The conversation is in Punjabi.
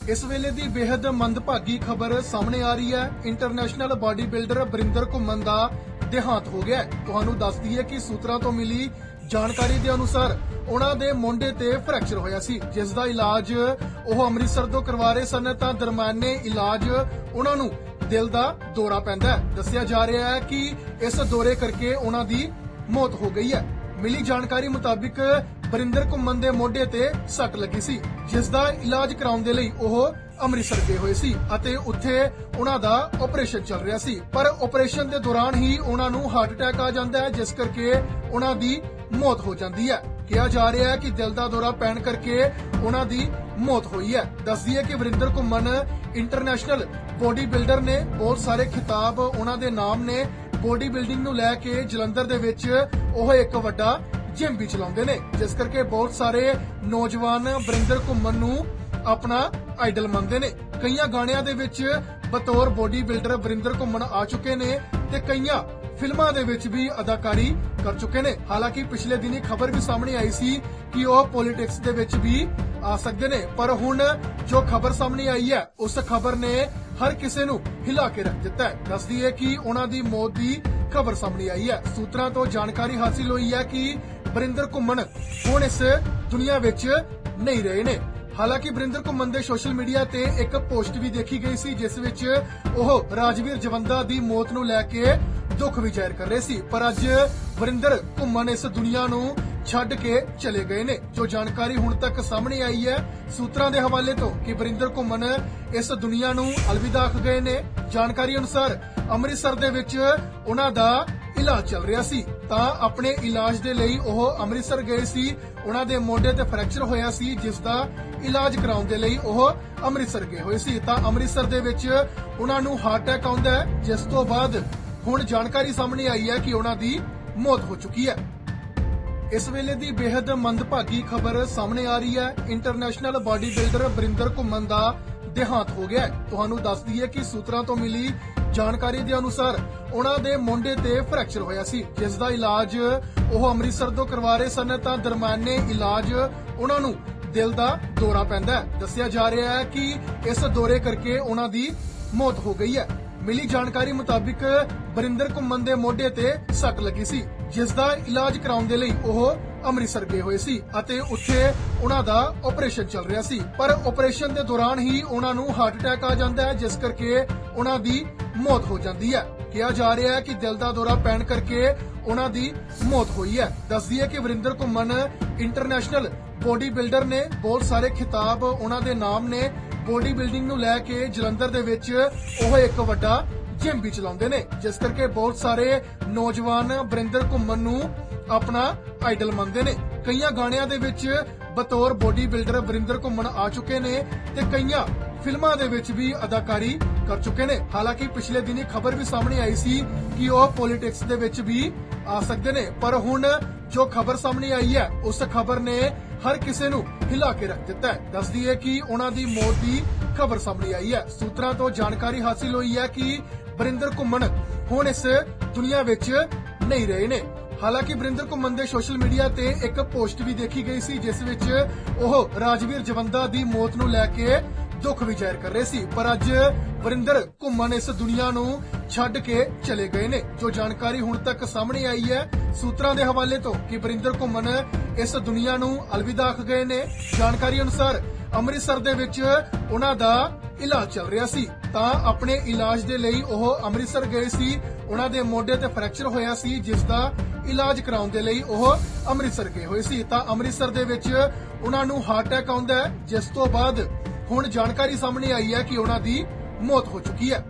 ਇਸ ਵੇਲੇ ਦੀ ਬੇहद ਮੰਦਭਾਗੀ ਖਬਰ ਸਾਹਮਣੇ ਆ ਰਹੀ ਹੈ। ਇੰਟਰਨੈਸ਼ਨਲ ਬਾਡੀ ਬਿਲਡਰ ਬਰਿੰਦਰ ਘੁੰਮਣ ਦਾ ਦੇਹਾਂਤ ਹੋ ਗਿਆ ਤੁਹਾਨੂੰ ਦੱਸ ਦਈਏ ਕਿ ਸੂਤਰਾਂ ਤੋਂ ਮਿਲੀ ਜਾਣਕਾਰੀ ਦੇ ਅਨੁਸਾਰ ਉਹਨਾਂ ਦੇ ਮੋਢੇ ਤੇ ਫ੍ਰੈਕਚਰ ਹੋਇਆ ਸੀ, ਜਿਸ ਦਾ ਇਲਾਜ ਉਹ ਅੰਮ੍ਰਿਤਸਰ ਤੋਂ ਕਰਵਾ ਰਹੇ ਸਨ, ਤਾਂ ਦਰਮਿਆਨੇ ਇਲਾਜ ਉਹਨਾਂ ਨੂੰ ਦਿਲ ਦਾ ਦੌਰਾ ਪੈਂਦਾ ਹੈ। ਦੱਸਿਆ ਜਾ ਰਿਹਾ ਹੈ ਕਿ ਇਸ ਦੌਰੇ ਕਰਕੇ ਉਹਨਾਂ ਦੀ ਮੌਤ ਹੋ ਗਈ ਹੈ। ਮਿਲੀ ਜਾਣਕਾਰੀ ਮੁਤਾਬਿਕ ਬਰਿੰਦਰ ਘੁੰਮਣ ਦੇ ਮੋਢੇ ਤੇ ਸੱਟ ਲੱਗੀ ਸੀ, ਜਿਸ ਦਾ ਇਲਾਜ ਕਰਾਉਣ ਦੇ ਲਈ ਉਹ ਅੰਮ੍ਰਿਤਸਰ ਗਏ ਹੋਏ ਸੀ ਅਤੇ ਉੱਥੇ ਉਹਨਾਂ ਦਾ ਆਪਰੇਸ਼ਨ ਚੱਲ ਰਿਹਾ ਸੀ। ਪਰ ਆਪਰੇਸ਼ਨ ਦੇ ਦੌਰਾਨ ਹੀ ਉਹਨਾਂ ਨੂੰ ਹਾਰਟ ਅਟੈਕ ਆ ਜਾਂਦਾ ਹੈ, ਜਿਸ ਕਰਕੇ ਉਹਨਾਂ ਦੀ ਮੌਤ ਹੋ ਜਾਂਦੀ ਹੈ। ਕਿਹਾ ਜਾ ਰਿਹਾ ਹੈ ਕਿ ਦਿਲ ਦਾ ਦੌਰਾ ਪੈਣ ਕਰਕੇ ਉਹਨਾਂ ਦੀ ਮੌਤ ਹੋਈ ਹੈ। ਦੱਸਦੀ ਹੈ ਕਿ ਵਰਿੰਦਰ ਘੁੰਮਣ ਇੰਟਰਨੈਸ਼ਨਲ ਬੋਡੀ ਬਿਲਡਰ ਨੇ ਬਹੁਤ ਸਾਰੇ ਖਿਤਾਬ ਉਹਨਾਂ ਦੇ ਨਾਮ ਨੇ ਬੋਡੀ ਬਿਲਡਿੰਗ ਨੂੰ ਲੈ ਕੇ ਜਲੰਧਰ ਦੇ ਵਿੱਚ ਉਹ ਇੱਕ ਵੱਡਾ ਜਿਮ ਵੀ ਚਲਾਉਂਦੇ ਨੇ, ਜਿਸ ਕਰਕੇ ਬਹੁਤ ਸਾਰੇ ਨੌਜਵਾਨ ਵਰਿੰਦਰ ਘੁੰਮਣ ਨੂੰ ਆਪਣਾ ਆਈਡਲ ਮੰਨਦੇ ਨੇ। ਕਈਆਂ ਗਾਣਿਆਂ ਦੇ ਵਿੱਚ ਬਤੌਰ ਬੋਡੀ ਬਿਲਡਰ ਵਰਿੰਦਰ ਘੁੰਮਣ ਆ ਚੁੱਕੇ ਨੇ ਤੇ ਕਈਆਂ ਫਿਲਮਾਂ ਦੇ ਵਿੱਚ ਵੀ ਅਦਾਕਾਰੀ ਕਰ ਚੁੱਕੇ ਨੇ। ਹਾਲਾਂਕਿ ਪਿਛਲੇ ਦਿਨੀ ਖਬਰ ਵੀ ਸਾਹਮਣੇ ਆਈ ਸੀ ਕਿ ਉਹ ਪੋਲਿਟਿਕਸ ਦੇ ਵਿੱਚ ਵੀ ਆ ਸਕਦੇ ਨੇ। ਪਰ ਹੁਣ ਜੋ ਖਬਰ ਸਾਹਮਣੇ ਆਈ ਹੈ, ਉਸ ਖਬਰ ਨੇ ਹਰ ਕਿਸੇ ਨੂੰ ਹਿਲਾ ਕੇ ਰੱਖ ਦਿੱਤਾ ਹੈ। ਦੱਸਦੀ ਹੈ ਕਿ ਉਹਨਾਂ ਦੀ ਮੌਤ ਦੀ ਖਬਰ ਸਾਹਮਣੇ ਆਈ ਹੈ। ਸੂਤਰਾਂ ਤੋਂ ਜਾਣਕਾਰੀ ਹਾਸਿਲ ਹੋਈ ਹੈ ਕਿ ਬਰਿੰਦਰ ਘੁੰਮਣ ਹੁਣ ਇਸ ਦੁਨੀਆ ਵਿੱਚ ਨਹੀਂ ਰਹੇ ਨੇ। ਹਾਲਾਂਕਿ ਬਰਿੰਦਰ ਘੁੰਮਣ ਦੇ ਸੋਸ਼ਲ ਮੀਡੀਆ ਤੇ ਇੱਕ ਪੋਸਟ ਵੀ ਦੇਖੀ ਗਈ ਸੀ, ਜਿਸ ਵਿੱਚ ਉਹ ਰਾਜਵੀਰ ਜਵੰਦਾ ਦੀ ਮੌਤ ਨੂੰ ਲੈ ਕੇ ਦੁੱਖ ਵੀ ਜ਼ਾਹਿਰ ਕਰ ਰਹੇ ਸੀ। ਪਰ ਅੱਜ ਵਰਿੰਦਰ ਘੁੰਮਣ ਇਸ ਦੁਨੀਆ ਨੂੰ ਛੱਡ ਕੇ ਚਲੇ ਗਏ ਨੇ। ਜੋ ਜਾਣਕਾਰੀ ਹੁਣ ਤੱਕ ਸਾਹਮਣੇ ਆਈ ਹੈ, ਸੂਤਰਾਂ ਦੇ ਹਵਾਲੇ ਤੋਂ ਕਿ ਵਰਿੰਦਰ ਘੁੰਮਣ ਇਸ ਦੁਨੀਆ ਨੂੰ ਅਲਵਿਦਾ ਆਖ ਗਏ ਨੇ। ਜਾਣਕਾਰੀ ਅਨੁਸਾਰ ਅੰਮ੍ਰਿਤਸਰ ਦੇ ਵਿੱਚ ਉਹਨਾਂ ਦਾ ਇਲਾਜ ਚੱਲ ਰਿਹਾ ਸੀ। ਤਾਂ ਆਪਣੇ ਇਲਾਜ ਦੇ ਲਈ ਉਹ ਅੰਮ੍ਰਿਤਸਰ ਗਏ ਸੀ। ਉਹਨਾਂ ਦੇ ਮੋਢੇ ਤੇ ਫ੍ਰੈਕਚਰ ਹੋਇਆ ਸੀ, ਜਿਸ ਦਾ ਇਲਾਜ ਕਰਾਉਣ ਦੇ ਲਈ ਉਹ ਅੰਮ੍ਰਿਤਸਰ ਗਏ ਹੋਏ ਸੀ। ਤਾਂ ਅੰਮ੍ਰਿਤਸਰ ਦੇ ਵਿੱਚ ਉਹਨਾਂ ਨੂੰ ਹਾਰਟ ਅਟੈਕ ਆਉਂਦਾ ਹੈ, ਜਿਸ ਤੋਂ ਬਾਅਦ ਹੁਣ ਜਾਣਕਾਰੀ ਸਾਹਮਣੇ ਆਈ ਹੈ ਕਿ ਉਹਨਾਂ ਦੀ ਮੌਤ ਹੋ ਚੁੱਕੀ ਹੈ। ਇਸ ਵੇਲੇ ਦੀ ਬੇहद ਮੰਦਭਾਗੀ ਖਬਰ ਸਾਹਮਣੇ ਆ ਰਹੀ ਹੈ। ਇੰਟਰਨੈਸ਼ਨਲ ਬਾਡੀ ਬਿਲਡਰ ਬਰਿੰਦਰ ਘੁੰਮਣ ਦਾ ਦੇਹਾਂਤ ਹੋ ਗਿਆ ਤੁਹਾਨੂੰ ਦੱਸ ਦਈਏ ਕਿ ਸੂਤਰਾਂ ਤੋਂ ਮਿਲੀ ਜਾਣਕਾਰੀ ਦੇ ਅਨੁਸਾਰ ਉਹਨਾਂ ਦੇ ਮੋਢੇ ਤੇ ਫ੍ਰੈਕਚਰ ਹੋਇਆ ਸੀ। ਜਿਸ ਦਾ ਇਲਾਜ ਉਹ ਅੰਮ੍ਰਿਤਸਰ ਤੋਂ ਕਰਵਾ ਰਹੇ ਸਨ ਤਾਂ ਦਰਮਿਆਨੇ ਇਲਾਜ ਉਹਨਾਂ ਨੂੰ ਦਿਲ ਦਾ ਦੌਰਾ ਪੈਂਦਾ ਹੈ। ਦੱਸਿਆ ਜਾ ਰਿਹਾ ਹੈ ਕਿ ਇਸ ਦੌਰੇ ਕਰਕੇ ਉਹਨਾਂ ਦੀ ਮੌਤ ਹੋ ਗਈ ਹੈ। ਮਿਲੀ ਜਾਣਕਾਰੀ ਮੁਤਾਬਿਕ ਬਰਿੰਦਰ ਘੁੰਮਣ ਦੇ ਮੋਢੇ ਤੇ ਸੱਟ ਲੱਗੀ ਸੀ। ਜਿਸ ਦਾ ਇਲਾਜ ਕਰਾਉਣ ਦੇ ਲਈ ਉਹ ਅੰਮ੍ਰਿਤਸਰ ਗਏ ਹੋਏ ਸੀ ਅਤੇ ਉੱਥੇ ਉਹਨਾਂ ਦਾ ਆਪਰੇਸ਼ਨ ਚੱਲ ਰਿਹਾ ਸੀ। ਪਰ ਆਪਰੇਸ਼ਨ ਦੇ ਦੌਰਾਨ ਹੀ ਉਹਨਾਂ ਨੂੰ ਹਾਰਟ ਅਟੈਕ ਆ ਜਾਂਦਾ ਹੈ, ਜਿਸ ਕਰਕੇ ਉਹਨਾਂ ਦੀ ਮੌਤ ਹੋ ਜਾਂਦੀ ਹੈ। ਕਿਹਾ ਜਾ ਰਿਹਾ ਹੈ ਕਿ ਦਿਲ ਦਾ ਦੌਰਾ ਪੈਣ ਕਰਕੇ ਉਹਨਾਂ ਦੀ ਮੌਤ ਹੋਈ ਹੈ। ਦੱਸਦੀ ਹੈ ਕਿ ਵਰਿੰਦਰ ਘੁੰਮਣ ਇੰਟਰਨੈਸ਼ਨਲ ਬੋਡੀ ਬਿਲਡਰ ਨੇ ਬਹੁਤ ਸਾਰੇ ਖਿਤਾਬ ਉਹਨਾਂ ਦੇ ਨਾਮ ਨੇ ਬੋਡੀ ਬਿਲਡਿੰਗ ਨੂੰ ਲੈ ਕੇ ਜਲੰਧਰ ਦੇ ਵਿੱਚ ਉਹ ਇੱਕ ਵੱਡਾ ਜਿਮ ਵੀ ਚਲਾਉਂਦੇ ਨੇ, ਜਿਸ ਕਰਕੇ ਬਹੁਤ ਸਾਰੇ ਨੌਜਵਾਨ ਵਰਿੰਦਰ ਘੁੰਮਣ ਨੂੰ ਆਪਣਾ ਆਈਡਲ ਮੰਨਦੇ ਨੇ। ਕਈਆਂ ਗਾਣਿਆਂ ਦੇ ਵਿੱਚ ਬਤੌਰ ਬੋਡੀ ਬਿਲਡਰ ਵਰਿੰਦਰ ਘੁੰਮਣ ਆ ਚੁੱਕੇ ਨੇ ਤੇ ਕਈਆਂ ਫਿਲਮਾਂ ਦੇ ਵਿੱਚ ਵੀ ਅਦਾਕਾਰੀ ਕਰ ਚੁੱਕੇ ਨੇ। ਹਾਲਾਂਕਿ ਪਿਛਲੇ ਦਿਨੀ ਖਬਰ ਵੀ ਸਾਹਮਣੇ ਆਈ ਸੀ ਕਿ ਉਹ ਪੋਲਿਟਿਕਸ ਦੇ ਵਿੱਚ ਵੀ ਆ ਸਕਦੇ ਨੇ। ਪਰ ਹੁਣ ਜੋ ਖਬਰ ਸਾਹਮਣੇ ਆਈ ਹੈ, ਉਸ ਖਬਰ ਨੇ ਹਰ ਕਿਸੇ ਨੂੰ ਹਿਲਾ ਕੇ ਰੱਖ ਦਿੱਤਾ ਹੈ। ਦੱਸਦੀ ਹੈ ਕਿ ਉਹਨਾਂ ਦੀ ਮੌਤ ਦੀ ਖਬਰ ਸਾਹਮਣੇ ਆਈ ਹੈ। ਸੂਤਰਾਂ ਤੋਂ ਜਾਣਕਾਰੀ ਹਾਸਿਲ ਹੋਈ ਹੈ ਕਿ ਬਰਿੰਦਰ ਘੁੰਮਣ ਹੁਣ ਇਸ ਦੁਨੀਆ ਵਿੱਚ ਨਹੀਂ ਰਹੇ ਨੇ। ਹਾਲਾਂਕਿ ਬਰਿੰਦਰ ਘੁੰਮਣ ਦੇ ਸੋਸ਼ਲ ਮੀਡੀਆ ਤੇ ਇੱਕ ਪੋਸਟ ਵੀ ਦੇਖੀ ਗਈ ਸੀ, ਜਿਸ ਵਿੱਚ ਉਹ ਰਾਜਵੀਰ ਜਵੰਦਾ ਦੀ ਮੌਤ ਨੂੰ ਲੈ ਕੇ ਦੁੱਖ ਵੀ ਜ਼ਾਹਿਰ ਕਰ ਰਹੇ ਸੀ, ਪਰ ਅੱਜ ਵਰਿੰਦਰ ਘੁੰਮਣ ਇਸ ਦੁਨੀਆ ਨੂੰ ਛੱਡ ਕੇ ਚਲੇ ਗਏ ਨੇ। ਜੋ ਜਾਣਕਾਰੀ ਹੁਣ ਤੱਕ ਸਾਹਮਣੇ ਆਈ ਹੈ, ਸੂਤਰਾਂ ਦੇ ਹਵਾਲੇ ਤੋਂ ਕਿ ਵਰਿੰਦਰ ਘੁੰਮਣ ਇਸ ਦੁਨੀਆ ਨੂੰ ਅਲਵਿਦਾ ਆਖ ਗਏ ਨੇ। ਜਾਣਕਾਰੀ ਅਨੁਸਾਰ ਅੰਮ੍ਰਿਤਸਰ ਦੇ ਵਿੱਚ ਉਹਨਾਂ ਦਾ ਇਲਾਜ ਚੱਲ ਰਿਹਾ ਸੀ। ਤਾਂ ਆਪਣੇ ਇਲਾਜ ਦੇ ਲਈ ਉਹ ਅੰਮ੍ਰਿਤਸਰ ਗਏ ਸੀ। ਉਹਨਾਂ ਦੇ ਮੋਢੇ ਤੇ ਫ੍ਰੈਕਚਰ ਹੋਇਆ ਸੀ, ਜਿਸ ਦਾ ਇਲਾਜ ਕਰਾਉਣ ਦੇ ਲਈ ਉਹ ਅੰਮ੍ਰਿਤਸਰ ਗਏ ਹੋਏ ਸੀ। ਤਾਂ ਅੰਮ੍ਰਿਤਸਰ ਦੇ ਵਿੱਚ ਉਹਨਾਂ ਨੂੰ ਹਾਰਟ ਅਟੈਕ ਆਉਂਦਾ ਹੈ, ਜਿਸ ਤੋਂ ਬਾਅਦ ਹੁਣ ਜਾਣਕਾਰੀ ਸਾਹਮਣੇ ਆਈ ਹੈ ਕਿ ਉਹਨਾਂ ਦੀ ਮੌਤ ਹੋ ਚੁੱਕੀ ਹੈ।